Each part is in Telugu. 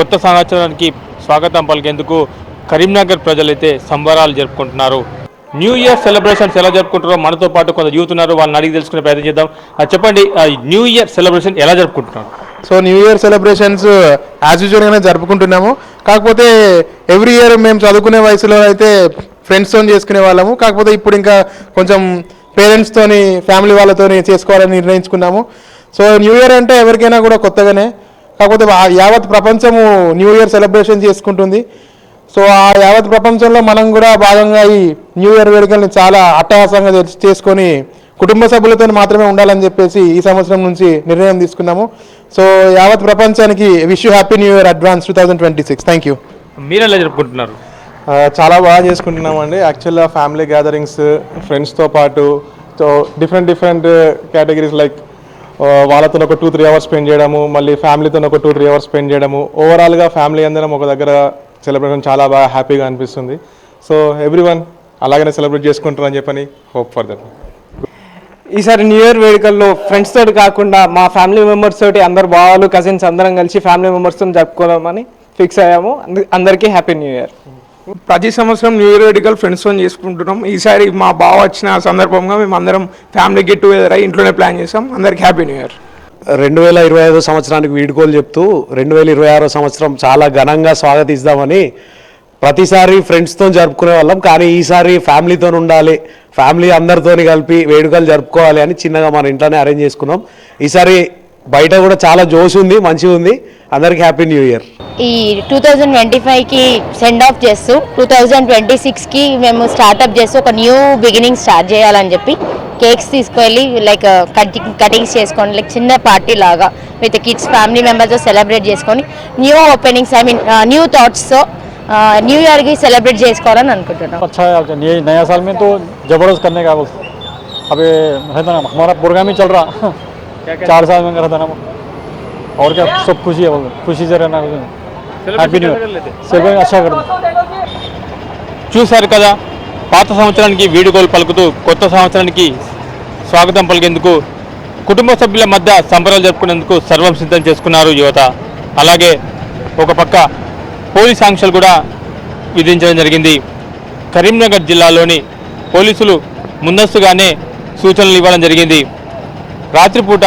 కొత్త సంవత్సరానికి స్వాగతం పలికేందుకు కరీంనగర్ ప్రజలైతే సంబరాలు జరుపుకుంటున్నారు. న్యూ ఇయర్ సెలబ్రేషన్స్ ఎలా జరుపుకుంటారో మనతో పాటు కొంత యూత్ ఉన్నారు. వాళ్ళని అడిగి తెలుసుకునే ప్రయత్నం చేద్దాం. చెప్పండి ఆ, న్యూ ఇయర్ సెలబ్రేషన్ ఎలా జరుపుకుంటున్నారు? So new year celebrations as యూజువల్గానే జరుపుకుంటున్నాము. కాకపోతే ఎవ్రీ ఇయర్ మేము చదువుకునే వయసులో అయితే ఫ్రెండ్స్తో చేసుకునే వాళ్ళము. కాకపోతే ఇప్పుడు ఇంకా కొంచెం పేరెంట్స్తోని ఫ్యామిలీ వాళ్ళతోని చేసుకోవాలని నిర్ణయించుకున్నాము. సో న్యూ ఇయర్ అంటే ఎవరికైనా కూడా కొత్తగానే కాకపోతే ఆ యావత్ ప్రపంచము న్యూ ఇయర్ సెలబ్రేషన్ చేసుకుంటుంది. సో ఆ యావత్ ప్రపంచంలో మనం కూడా భాగంగా ఈ న్యూ ఇయర్ వేడుకల్ని చాలా అట్టహాసంగా చేస్- చేసుకొని కుటుంబ సభ్యులతో మాత్రమే ఉండాలని చెప్పేసి ఈ సంవత్సరం నుంచి నిర్ణయం తీసుకున్నాము. సో యావత్ ప్రపంచానికి wish you happy new year advance two thousand twenty six. Thank you. మీరు ఎలా జరుపుకుంటున్నారు? చాలా బాగా చేసుకుంటున్నామండి. యాక్చువల్గా ఫ్యామిలీ గ్యాదరింగ్స్ ఫ్రెండ్స్తో పాటు so different different categories like వాళ్ళతో ఒక టూ త్రీ అవర్స్ స్పెండ్ చేయడము మళ్ళీ ఫ్యామిలీతో ఒక టూ త్రీ అవర్స్ స్పెండ్ చేయడము. ఓవరాల్గా ఫ్యామిలీ అందరం ఒక దగ్గర సెలబ్రేషన్ చాలా బాగా హ్యాపీగా అనిపిస్తుంది. సో ఎవ్రీ వన్ అలాగనే సెలబ్రేట్ చేసుకుంటారని చెప్పని హోప్ ఫర్ దట్ ఈసారి న్యూ ఇయర్ వేడుకల్లో ఫ్రెండ్స్ తోటి కాకుండా మా ఫ్యామిలీ మెంబర్స్ తోటి అందరు బావాలు కజిన్స్ అందరం కలిసి ఫ్యామిలీ మెంబర్స్తో జరుపుకోవాలని ఫిక్స్ అయ్యాము. అందరికీ హ్యాపీ న్యూ ఇయర్ ప్రతి సంవత్సరం న్యూ ఇయర్ వేడుకలు ఫ్రెండ్స్తో చేసుకుంటున్నాం. ఈసారి మా బావ వచ్చిన సందర్భంగా మేము అందరం ఫ్యామిలీ గెట్ టుగెదర్ అయ్యి ఇంట్లోనే ప్లాన్ చేసాం అందరికి హ్యాపీ న్యూ ఇయర్ రెండు వేల ఇరవై ఐదో సంవత్సరానికి వీడుకోలు చెప్తూ రెండు వేల ఇరవై ఆరో సంవత్సరం చాలా ఘనంగా స్వాగతిస్తామని ప్రతిసారి ఫ్రెండ్స్తో జరుపుకునే వాళ్ళం. కానీ ఈసారి ఫ్యామిలీతో ఉండాలి ఫ్యామిలీ అందరితోని కలిపి వేడుకలు జరుపుకోవాలి అని చిన్నగా మన ఇంట్లోనే అరేంజ్ చేసుకున్నాం. ఈసారి బయట కూడా చాలా జోష్ ఉంది మంచిగా ఉంది. అందరికీ హ్యాపీ న్యూ ఇయర్ ఈ టూ థౌజండ్ ట్వంటీ ఫైవ్కి సెండ్ ఆఫ్ చేస్తూ టూ థౌజండ్ ట్వంటీ సిక్స్కి మేము స్టార్ట్అప్ చేస్తూ ఒక న్యూ బిగినింగ్ స్టార్ట్ చేయాలని చెప్పి కేక్స్ తీసుకెళ్ళి లైక్ కటింగ్ కటింగ్స్ చేసుకొని లైక్ చిన్న పార్టీ లాగా విత్ కిడ్స్ ఫ్యామిలీ మెంబర్స్తో సెలబ్రేట్ చేసుకొని new openings I mean new థాట్స్తో new ఇయర్కి సెలబ్రేట్ చేసుకోవాలని అనుకుంటున్నాం अच्छा है ये नया साल में तो ज़बरदस्त करने का बस अभी रहता ना हमारा प्रोग्राम ही चल रहा चार साल में रहता ना और क्या सब खुशी है बोल खुशी से रहना హ్యాపీ న్యూ ఇయర్ చూశారు కదా పాత సంవత్సరానికి వీడుకోలు పలుకుతూ కొత్త సంవత్సరానికి స్వాగతం పలికేందుకు కుటుంబ సభ్యుల మధ్య సంబరాలు జరుపుకునేందుకు సర్వం సిద్ధం చేసుకున్నారు యువత. అలాగే ఒక పక్క పోలీస్ ఆంక్షలు కూడా విధించడం జరిగింది. కరీంనగర్ జిల్లాలోని పోలీసులు ముందస్తుగానే సూచనలు ఇవ్వడం జరిగింది. రాత్రిపూట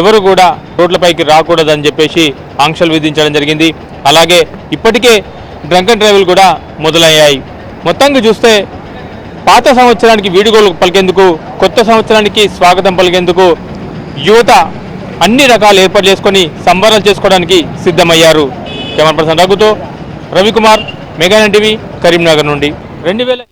ఎవరు కూడా రోడ్లపైకి రాకూడదని చెప్పేసి ఆంక్షలు విధించడం జరిగింది. అలాగే ఇప్పటికే డ్రంక్ అండ్ డ్రైవ్లు కూడా మొదలయ్యాయి. మొత్తంగా చూస్తే పాత సంవత్సరానికి వీడుకోలు పలికేందుకు కొత్త సంవత్సరానికి స్వాగతం పలికేందుకు యువత అన్ని రకాలు ఏర్పాటు చేసుకొని సంబరాలు చేసుకోవడానికి సిద్ధమయ్యారు. కెమెరా పర్సన్ రఘుతో రవికుమార్ మెగా టీవీ కరీంనగర్ నుండి. రెండు వేల